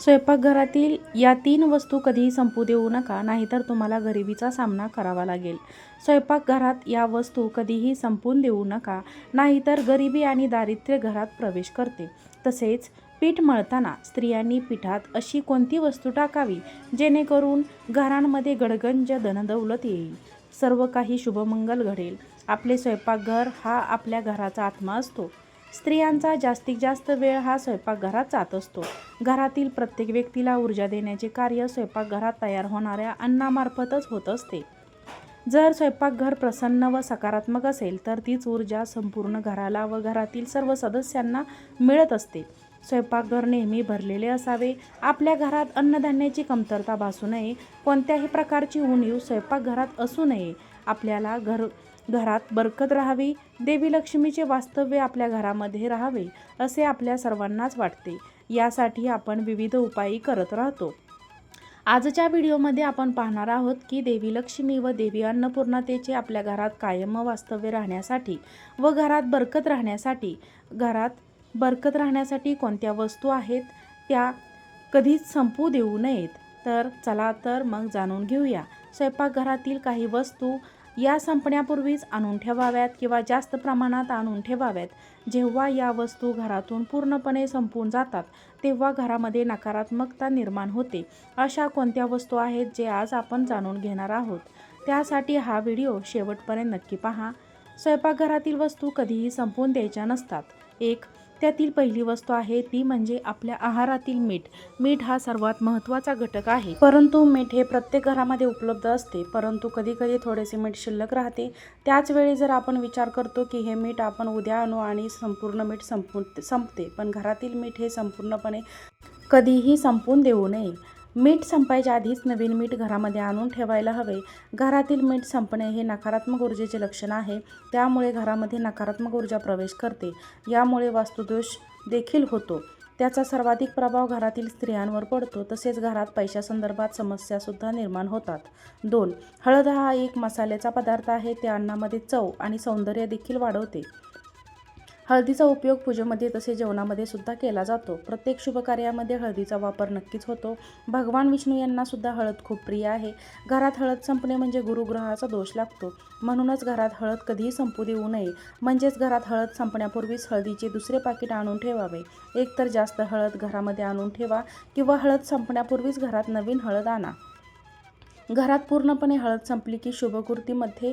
स्वयंपाकघरातील या तीन वस्तू कधीही संपू देऊ नका नाहीतर तुम्हाला गरिबीचा सामना करावा लागेल. स्वयंपाकघरात या वस्तू कधीही संपून देऊ नका नाहीतर गरिबी आणि दारिद्र्य घरात प्रवेश करते. तसेच पीठ मळताना स्त्रियांनी पिठात अशी कोणती वस्तू टाकावी जेणेकरून घरांमध्ये गडगंज धनदौलत येईल? सर्व काही शुभमंगल घडेल. आपले स्वयंपाकघर हा आपल्या घराचा आत्मा असतो. स्त्रियांचा जास्तीत जास्त वेळ हा स्वयंपाकघरात जात असतो. घरातील प्रत्येक व्यक्तीला ऊर्जा देण्याचे कार्य स्वयंपाकघरात तयार होणाऱ्या अन्नामार्फतच होत असते. जर स्वयंपाकघर प्रसन्न व सकारात्मक असेल तर तीच ऊर्जा संपूर्ण घराला व घरातील सर्व सदस्यांना मिळत असते. स्वयंपाकघर नेहमी भरलेले असावे. आपल्या घरात अन्नधान्याची कमतरता भासू नये. कोणत्याही प्रकारची उणीव स्वयंपाकघरात असू नये. आपल्याला घर घरात बरकत राहावी देवी लक्ष्मीचे वास्तव्य आपल्या घरामध्ये राहावे असे आपल्या सर्वांनाच वाटते. यासाठी आपण विविध उपायही करत राहतो. आजच्या व्हिडिओमध्ये आपण पाहणार आहोत की देवी लक्ष्मी व देवी अन्नपूर्णातेचे आपल्या घरात कायम वास्तव्य राहण्यासाठी व घरात बरकत राहण्यासाठी घरात बरकत राहण्यासाठी कोणत्या वस्तू आहेत त्या कधीच संपू देऊ नयेत. तर चला तर मग जाणून घेऊया. स्वयंपाकघरातील काही वस्तू या संपण्यापूर्वीच आणून ठेवाव्यात किंवा जास्त प्रमाणात आणून ठेवाव्यात. जेव्हा या वस्तू घरातून पूर्णपणे संपून जातात तेव्हा घरामध्ये नकारात्मकता निर्माण होते. अशा कोणत्या वस्तू आहेत जे आज आपण जाणून घेणार आहोत? त्यासाठी हा व्हिडिओ शेवटपर्यंत नक्की पहा. स्वयंपाकघरातील वस्तू कधीही संपवून द्यायच्या नसतात. एक त्यातील पहिली वस्तू आहे ती म्हणजे आपल्या आहारातील मीठ. मीठ हा सर्वात महत्त्वाचा घटक आहे. परंतु मीठ हे प्रत्येक घरामध्ये उपलब्ध असते परंतु कधी कधी थोडेसे मीठ शिल्लक राहते. त्याच वेळी जर आपण विचार करतो की हे मीठ आपण उद्या आणू आणि संपूर्ण मीठ संपून संपते पण घरातील मीठ हे संपूर्णपणे कधीही संपून देऊ नये. मीठ संपायच्या आधीच नवीन मीठ घरामध्ये आणून ठेवायला हवे. घरातील मीठ संपणे हे नकारात्मक ऊर्जेचे लक्षण आहे. त्यामुळे घरामध्ये नकारात्मक ऊर्जा प्रवेश करते. यामुळे वास्तुदोष देखील होतो. त्याचा सर्वाधिक प्रभाव घरातील स्त्रियांवर पडतो. तसेच घरात पैशासंदर्भात समस्यासुद्धा निर्माण होतात. दोन हळद हा एक मसाल्याचा पदार्थ आहे. ते अन्नामध्ये चव आणि सौंदर्य देखील वाढवते. हळदीचा उपयोग पूजेमध्ये तसे जेवणामध्ये सुद्धा केला जातो. प्रत्येक शुभकार्यामध्ये हळदीचा वापर नक्कीच होतो. भगवान विष्णू यांना सुद्धा हळद खूप प्रिय आहे. घरात हळद संपणे म्हणजे गुरुग्रहाचा दोष लागतो. म्हणूनच घरात हळद कधीही संपू देऊ नये. म्हणजेच घरात हळद संपण्यापूर्वीच हळदीचे दुसरे पाकिट आणून ठेवावे. एकतर जास्त हळद घरामध्ये आणून ठेवा किंवा हळद संपण्यापूर्वीच घरात नवीन हळद आणा. घरात पूर्णपणे हळद संपली की शुभकृतीमध्ये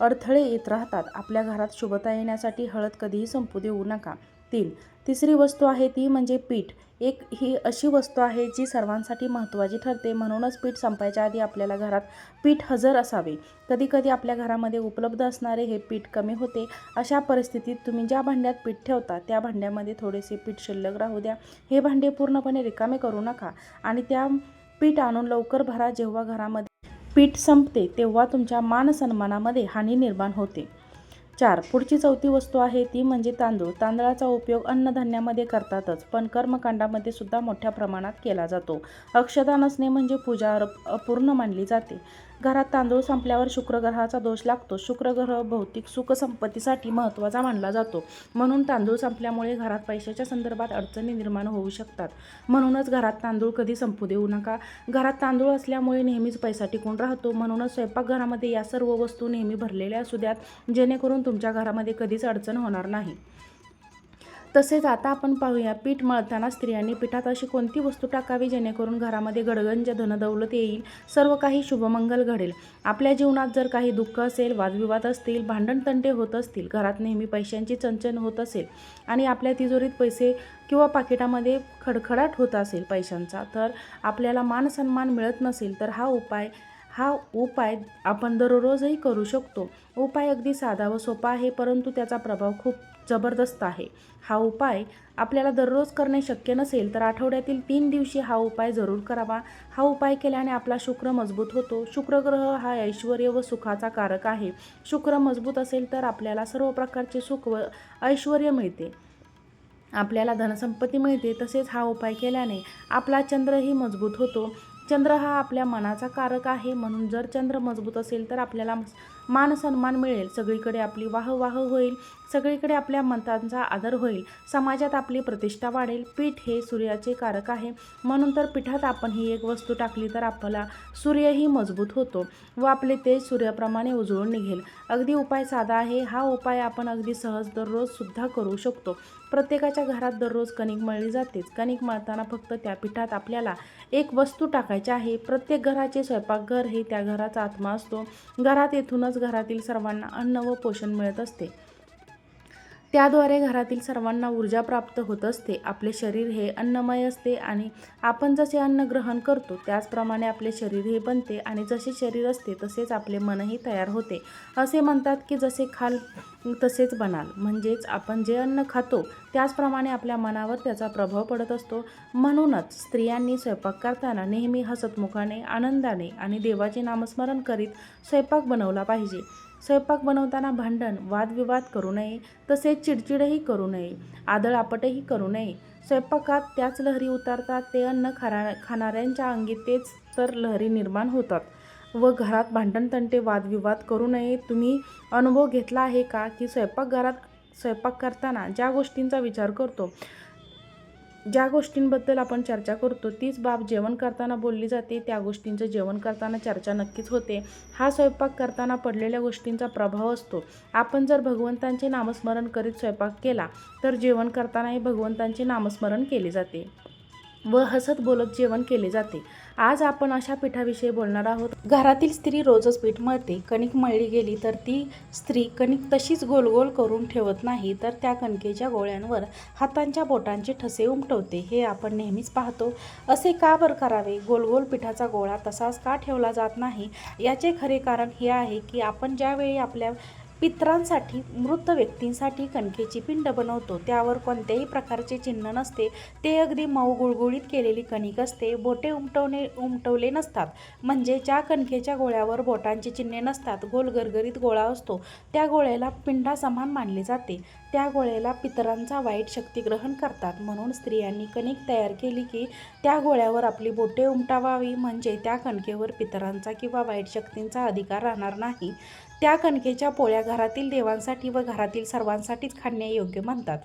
अडथळे येत राहतात. आपल्या घरात शुभता येण्यासाठी हळद कधीही संपू देऊ नका. तीन तिसरी वस्तू आहे ती म्हणजे पीठ. एक ही अशी वस्तू आहे जी सर्वांसाठी महत्त्वाची ठरते. म्हणूनच पीठ संपायच्या आधी आपल्याला घरात पीठ हजर असावे. कधीकधी आपल्या घरामध्ये उपलब्ध असणारे हे पीठ कमी होते. अशा परिस्थितीत तुम्ही ज्या भांड्यात पीठ ठेवता त्या भांड्यामध्ये थोडेसे पीठ शिल्लक राहू द्या. हे भांडे पूर्णपणे रिकामे करू नका. आणि त्या पीठ आणून लवकर भरा. जेव्हा घरामध्ये पीठ संपते तेव्हा तुमच्या मान सन्मानामध्ये हानी निर्माण होते. चार पुढची चौथी वस्तू आहे ती म्हणजे तांदूळ. तांदळाचा उपयोग अन्नधान्यामध्ये करतातच पण कर्मकांडामध्ये सुद्धा मोठ्या प्रमाणात केला जातो. अक्षता नसणे म्हणजे पूजा अपूर्ण मानली जाते. घरात तांदूळ संपल्यावर शुक्रग्रहाचा दोष लागतो. शुक्रग्रह भौतिक सुखसंपत्तीसाठी महत्त्वाचा मानला जातो. म्हणून तांदूळ संपल्यामुळे घरात पैशाच्या संदर्भात अडचणी निर्माण होऊ शकतात. म्हणूनच घरात तांदूळ कधी संपू देऊ नका. घरात तांदूळ असल्यामुळे नेहमीच पैसा टिकून राहतो? म्हणूनच स्वयंपाकघरामध्ये या सर्व वस्तू नेहमी भरलेल्या असू द्यात जेणेकरून तुमच्या घरामध्ये कधीच अडचण होणार नाही. तसेच आता आपण पाहूया पीठ मळताना स्त्रियांनी पिठात अशी कोणती वस्तू टाकावी जेणेकरून घरामध्ये गडगंज धनदौलत येईल सर्व काही शुभमंगल घडेल. आपल्या जीवनात जर काही दुःख असेल वादविवाद असतील भांडणतंटे होत असतील घरात नेहमी पैशांची चंचन होत असेल आणि आपल्या तिजोरीत पैसे किंवा पाकिटामध्ये खडखडाट होत असेल पैशांचा तर आपल्याला मान सन्मान मिळत नसेल तर हा उपाय हा उपाय आपण दररोजही करू शकतो. उपाय अगदी साधा व सोपा आहे परंतु त्याचा प्रभाव खूप जबरदस्त आहे. हा उपाय आपल्याला दररोज करणे शक्य नसेल तर आठवड्यातील तीन दिवशी हा उपाय जरूर करावा. हा उपाय केल्याने आपला शुक्र मजबूत होतो. शुक्र ग्रह हा ऐश्वर व सुखाचा कारक आहे. शुक्र मजबूत असेल तर आपल्याला सर्व प्रकारचे सुख व ऐश्वर मिळते. आपल्याला धनसंपत्ती मिळते. तसेच हा उपाय केल्याने आपला चंद्रही मजबूत होतो. चंद्र हा आपल्या मनाचा कारक आहे. म्हणून जर चंद्र मजबूत असेल तर आपल्याला मान सन्मान मिळेल. सगळीकडे आपली वाह वाह होईल. सगळीकडे आपल्या मतांचा आदर होईल. समाजात आपली प्रतिष्ठा वाढेल. पीठ हे सूर्याचे कारक आहे. म्हणून तर पीठात आपण ही एक वस्तू टाकली तर आपला सूर्यही मजबूत होतो व आपले तेज सूर्याप्रमाणे उजळून निघेल. अगदी उपाय साधा आहे. हा उपाय आपण अगदी सहज दररोजसुद्धा करू शकतो. प्रत्येकाच्या घरात दररोज कणिक मळली जातेच. कणिक मळताना फक्त त्या पिठात आपल्याला एक वस्तू टाकायची आहे. प्रत्येक घराचे स्वयंपाकघर हे त्या घराचा आत्मा असतो. घरात येथूनच घरातील सर्वांना अन्न व पोषण मिळत असते. त्याद्वारे घरातील सर्वांना ऊर्जा प्राप्त होत असते. आपले शरीर हे अन्नमय असते आणि आपण जसे अन्न ग्रहण करतो त्याचप्रमाणे आपले शरीर हे बनते आणि जसे शरीर असते तसेच आपले मनही तयार होते. असे म्हणतात की जसे खाल तसेच बनाल. म्हणजेच आपण जे अन्न खातो त्याचप्रमाणे आपल्या मनावर त्याचा प्रभाव पडत असतो. म्हणूनच स्त्रियांनी स्वयंपाक करताना नेहमी हसतमुखाने आनंदाने आणि देवाचे नामस्मरण करीत स्वयंपाक बनवला पाहिजे. स्वयंपाक बनवताना भांडण वादविवाद करू नये तसेच चिडचिडही करू नये आदळआपटही करू नये. स्वयंपाकात त्याच लहरी उतारतात ते अन्न खारा खाणाऱ्यांच्या अंगी तेच तर लहरी निर्माण होतात. व घरात भांडणतंटे वादविवाद करू नये. तुम्ही अनुभव घेतला आहे का की स्वयंपाकघरात स्वयंपाक करताना ज्या गोष्टींचा विचार करतो ज्या गोष्टींबद्दल आपण चर्चा करतो तीच बाब जेवण करताना बोलली जाते. त्या गोष्टींचं जेवण करताना चर्चा नक्कीच होते. हा स्वयंपाक करताना पडलेल्या गोष्टींचा प्रभाव असतो. आपण जर भगवंतांचे नामस्मरण करीत स्वयंपाक केला तर जेवण करतानाही भगवंतांचे नामस्मरण केले जाते. व हसत बोलत जेवण केले जाते. आज आपण अशा पिठाविषयी बोलणार आहोत. घरातील स्त्री रोजच पीठ मळते. कणिक मळली गेली तर ती स्त्री कणिक तशीच गोल गोल करून ठेवत नाही तर त्या कणकेच्या गोळ्यांवर हातांच्या बोटांचे ठसे उमटवते. हे आपण नेहमीच पाहतो. असे का बरं करावे? गोल गोल पिठाचा गोळा तसाच का ठेवला जात नाही? याचे खरे कारण हे आहे की आपण ज्यावेळी आपल्या पित्रांसाठी मृत व्यक्तींसाठी कणकेची पिंड बनवतो. त्यावर कोणत्याही प्रकारचे चिन्ह नसते. ते अगदी मऊ गुळगुळीत केलेली कणिक असते. बोटे उमटवणे उमटवले नसतात. म्हणजे ज्या कणकेच्या गोळ्यावर बोटांचे चिन्हे नसतात गोल गरगरीत गोळा असतो. त्या गोळ्याला पिंडा समान मानले जाते. त्या गोळ्याला पितरांचा वाईट शक्ती ग्रहण करतात. म्हणून स्त्रियांनी कणिक तयार केली की त्या गोळ्यावर आपली बोटे उमटावावी. म्हणजे त्या कणकेवर पितरांचा किंवा वाईट शक्तींचा अधिकार राहणार नाही. त्या कणकेच्या पोळ्या घरातील देवांसाठी व घरातील सर्वांसाठीच खाण्यायोग्य म्हणतात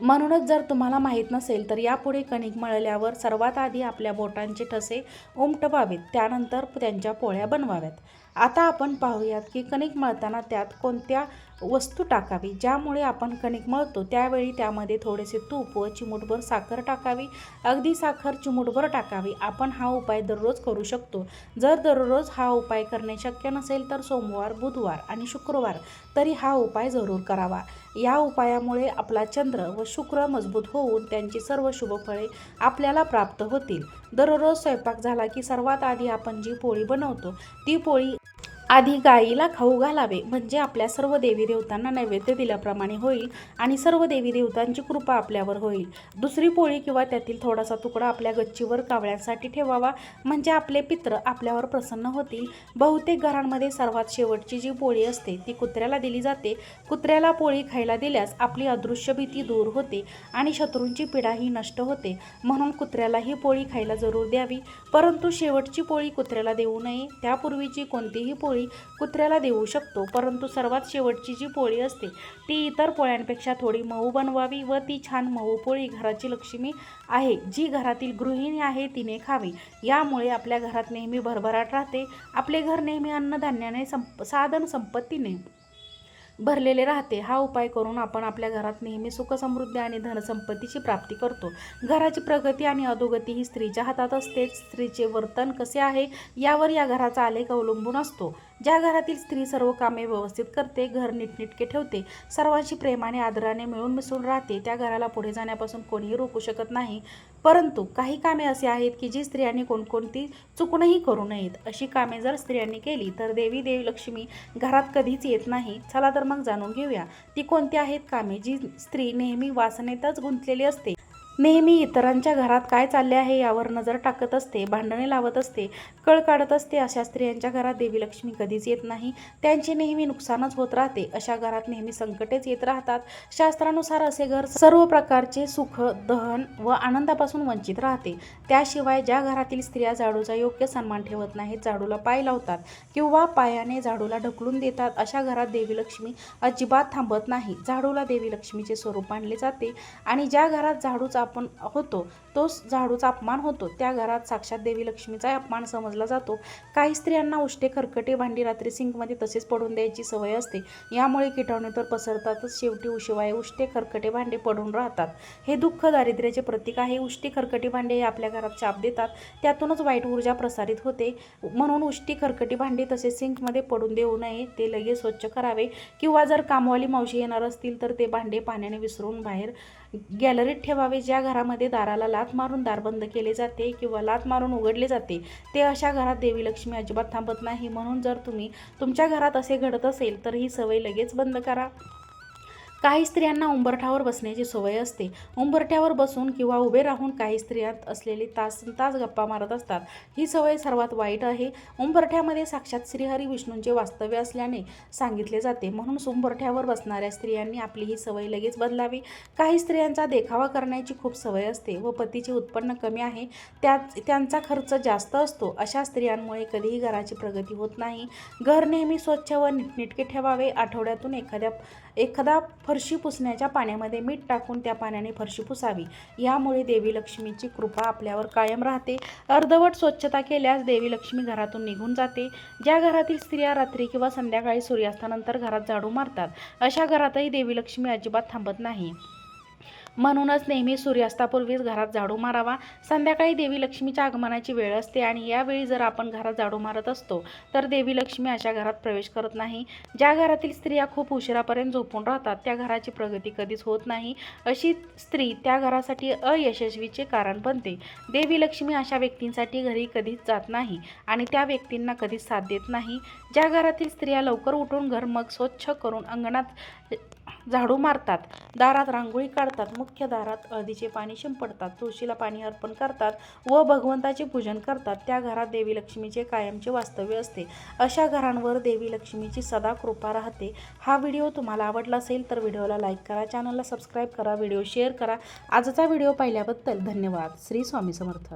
म्हणूनच जर तुम्हाला माहीत नसेल तर यापुढे कणिक मळल्यावर सर्वात आधी आपल्या बोटांचे ठसे उमटवावेत. त्यानंतर त्यांच्या पोळ्या बनवाव्यात. आता आपण पाहूयात की कणिक मळताना त्यात कोणत्या वस्तू टाकावी ज्यामुळे आपण कणिक मळतो. त्यावेळी त्यामध्ये थोडेसे तूप व चिमूटभर साखर टाकावी. अगदी साखर चिमूटभर टाकावी. आपण हा उपाय दररोज करू शकतो. जर दररोज हा उपाय करणे शक्य नसेल तर सोमवार बुधवार आणि शुक्रवार तरी हा उपाय जरूर करावा. या उपायामुळे आपला चंद्र व शुक्र मजबूत होऊन त्यांची सर्व शुभफळे आपल्याला प्राप्त होतील. दररोज स्वयंपाक झाला की सर्वात आधी आपण जी पोळी बनवतो ती पोळी आधी गाईला खाऊ घालावे म्हणजे आपल्या सर्व देवी देवतांना नैवेद्य दिल्याप्रमाणे होईल आणि सर्व देवी देवतांची कृपा आपल्यावर होईल. दुसरी पोळी किंवा त्यातील थोडासा तुकडा आपल्या गच्चीवर कावळ्यांसाठी ठेवावा म्हणजे आपले पित्र आपल्यावर प्रसन्न होतील. बहुतेक घरांमध्ये सर्वात शेवटची जी पोळी असते ती कुत्र्याला दिली जाते. कुत्र्याला पोळी खायला दिल्यास आपली अदृश्य भीती दूर होते आणि शत्रूंची पीडाही नष्ट होते. म्हणून कुत्र्याला ही पोळी खायला जरूर द्यावी. परंतु शेवटची पोळी कुत्र्याला देऊ नये त्यापूर्वीची कोणतीही पोळी कुत्र्याला देऊ शकतो परंतु सर्वात शेवटची जी पोळी असते ती इतर पोळ्यांपेक्षा थोडी मऊ बनवावी व ती छान मऊ पोळी घराची लक्ष्मी आहे जी घरातील गृहिणी आहे तिने खावी. यामुळे आपल्या घरात नेहमी भरभराट राहते आपले घर नेहमी अन्नधान्याने संप साधन संपत्तीने. भरलेले राहते. हा उपाय करून आपण आपल्या घरात नेहमी सुखसमृद्धी आणि धनसंपत्तीची प्राप्ती करतो. घराची प्रगती आणि अधोगती ही स्त्रीच्या हातात असते स्त्रीचे वर्तन कसे आहे यावर या घराचा आलेख अवलंबून असतो. ज्या घरातील स्त्री सर्व कामे व्यवस्थित करते घर नीटनेटके ठेवते सर्वांशी प्रेमाने आदराने मिळून मिसळून राहते त्या घराला पुढे जाण्यापासून कोणीही रोखू शकत नाही. परंतु काही कामे असे आहेत की जी स्त्रियांनी कोणकोणती चुकूनही करू नयेत. अशी कामे जर स्त्रियांनी केली तर देवी देवी लक्ष्मी घरात कधीच येत नाही. चला तर मग जाणून घेऊया. ती कोणती आहेत कामे जी स्त्री नेहमी वासनेतच गुंतलेली असते? नेहमी इतरांच्या घरात काय चालले आहे यावर नजर टाकत असते भांडणे लावत असते कळ काढत असते. अशा स्त्रियांच्या घरात देवी लक्ष्मी कधीच येत नाही. त्यांचे नेहमी नुकसानच होत राहते. अशा घरात नेहमी संकटेच येत राहतात. शास्त्रानुसार असे घर सर्व प्रकारचे सुख दहन व आनंदापासून वंचित राहते. त्याशिवाय ज्या घरातील स्त्रिया झाडूचा योग्य सन्मान ठेवत नाहीत झाडूला पाय लावतात किंवा पायाने झाडूला ढकलून देतात अशा घरात देवी लक्ष्मी अजिबात थांबत नाही. झाडूला देवी लक्ष्मीचे स्वरूप मानले जाते आणि ज्या घरात झाडूचा आपण होतो. तोच झाडूचा अपमान होतो. त्या घरात साक्षात देवी लक्ष्मीचा अपमान समजला जातो. काही स्त्रियांना उष्टे खरकटे भांडी रात्री सिंकमध्ये तसेच पडून द्यायची सवय असते. यामुळे किटाणू तर पसरतातच शेवटी उशिवाय उष्टे खरकटे भांडे पडून राहतात. हे दुःख दारिद्र्याचे प्रतीक आहे. उष्टी खरकटी भांडे हे आपल्या घरात चाप देतात. त्यातूनच वाईट ऊर्जा प्रसारित होते. म्हणून उष्टी खरकटी भांडी तसेच सिंकमध्ये पडून देऊ नये ते लगेच स्वच्छ करावे. किंवा जर कामवाली मावशी येणार असतील तर ते भांडे पाण्याने विसरून बाहेर गॅलरीत ठेवावे. ज्या घरामध्ये दाराला लात मारून दार बंद केले जाते किंवा लात मारून उघडले जाते ते अशा घरात देवी लक्ष्मी अजिबात थांबत नाही. म्हणून जर तुम्ही तुमच्या घरात असे घडत असेल तर ही सवय लगेच बंद करा. काही स्त्रियांना उंबरठ्यावर बसण्याची सवय असते. उंबरठ्यावर बसून किंवा उभे राहून काही स्त्रियांत असलेली तास तास गप्पा मारत असतात. ही सवय सर्वात वाईट आहे. उंबरठ्यामध्ये साक्षात श्रीहरी विष्णूंचे वास्तव्य असल्याने सांगितले जाते. म्हणून उंबरठ्यावर बसणाऱ्या स्त्रियांनी आपली ही सवय लगेच बदलावी. काही स्त्रियांचा देखावा करण्याची खूप सवय असते व पतीचे उत्पन्न कमी आहे. त्या त्यांचा खर्च जास्त असतो. अशा स्त्रियांमुळे कधीही घराची प्रगती होत नाही. घर नेहमी स्वच्छ व नीटनेटके ठेवावे. आठवड्यातून एखाद्या एखादा फरशी पुसण्याच्या पाण्यामध्ये मीठ टाकून त्या पाण्याने फरशी पुसावी. यामुळे देवी लक्ष्मीची कृपा आपल्यावर कायम राहते. अर्धवट स्वच्छता केल्यास देवी लक्ष्मी घरातून निघून जाते. ज्या घरातील स्त्रिया रात्री किंवा संध्याकाळी सूर्यास्तानंतर घरात झाडू मारतात अशा घरातही देवी लक्ष्मी अजिबात थांबत नाही. म्हणूनच नेहमी सूर्यास्तापूर्वीच घरात झाडू मारावा. संध्याकाळी देवी लक्ष्मीच्या आगमनाची वेळ असते आणि यावेळी जर आपण घरात झाडू मारत असतो तर देवी लक्ष्मी अशा घरात प्रवेश करत नाही. ज्या घरातील स्त्रिया खूप उशिरापर्यंत झोपून राहतात त्या घराची प्रगती कधीच होत नाही. अशी स्त्री त्या घरासाठी अयशस्वीचे कारण बनते. देवी लक्ष्मी अशा व्यक्तींसाठी घरी कधीच जात नाही आणि त्या व्यक्तींना कधीच साथ देत नाही. ज्या घरातील स्त्रिया लवकर उठून घर मग स्वच्छ करून अंगणात झाडू मारतात. दारात रांगोळी काढतात. मुख्य दारात हळदीचे पाणी शिंपडतात. तुळशीला पाणी अर्पण करतात व भगवंताचे पूजन करतात. त्या घरात देवी लक्ष्मीचे कायमचे वास्तव्य असते. अशा घरांवर देवी लक्ष्मीची सदा कृपा राहते. हा व्हिडिओ तुम्हाला आवडला असेल तर व्हिडिओला लाईक करा चॅनलला सबस्क्राईब करा व्हिडिओ शेअर करा. आजचा व्हिडिओ पाहिल्याबद्दल धन्यवाद. श्री स्वामी समर्थ.